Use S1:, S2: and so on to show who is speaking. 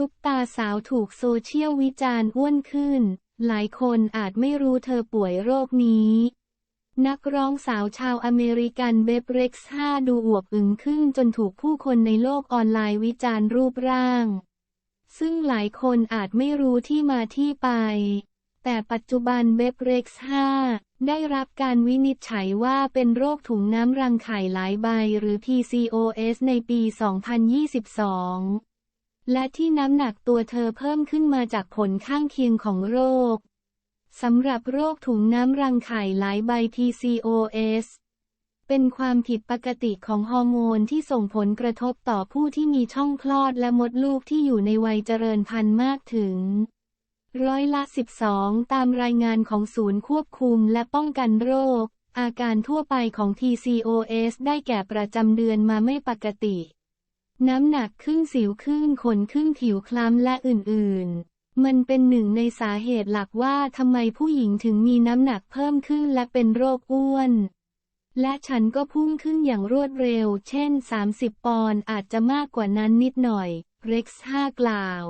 S1: ซุปตาสาวถูกโซเชียลวิจารณ์อ้วนขึ้น หลายคนอาจไม่รู้เธอป่วยโรคนี้ นักร้องสาวชาวอเมริกันเบฟเร็กซ์5ดูอวบอึงขึ้นจนถูกผู้คนในโลกออนไลน์วิจารณ์รูปร่าง ซึ่งหลายคนอาจไม่รู้ที่มาที่ไป แต่ปัจจุบันเบฟเร็กซ์5ได้รับการวินิจฉัยว่าเป็นโรคถุงน้ำรังไข่หลายใบหรือ PCOS ในปี 2022 และที่น้ำหนักตัวเธอเพิ่มขึ้นมาจากผลข้างเคียงของโรค สำหรับโรคถุงน้ำรังไข่หลายใบ PCOS เป็นความผิดปกติของฮอร์โมนที่ส่งผลกระทบต่อผู้ที่มีช่องคลอดและมดลูกที่อยู่ในวัยเจริญพันธุ์มากถึง ร้อยละ 12 ตามรายงานของศูนย์ควบคุมและป้องกันโรค อาการทั่วไปของ PCOS ได้แก่ประจำเดือนมาไม่ปกติ น้ำหนักขึ้นสิวขึ้นขนขึ้นผิวคล้ำและอื่นๆ มันเป็นหนึ่งในสาเหตุหลักว่าทำไมผู้หญิงถึงมีน้ำหนักเพิ่มขึ้นและเป็นโรคอ้วน และฉันก็พุ่งขึ้นอย่างรวดเร็ว เช่น 30 ปอนด์อาจจะมากกว่านั้นนิดหน่อย เร็กซ์5กล่าว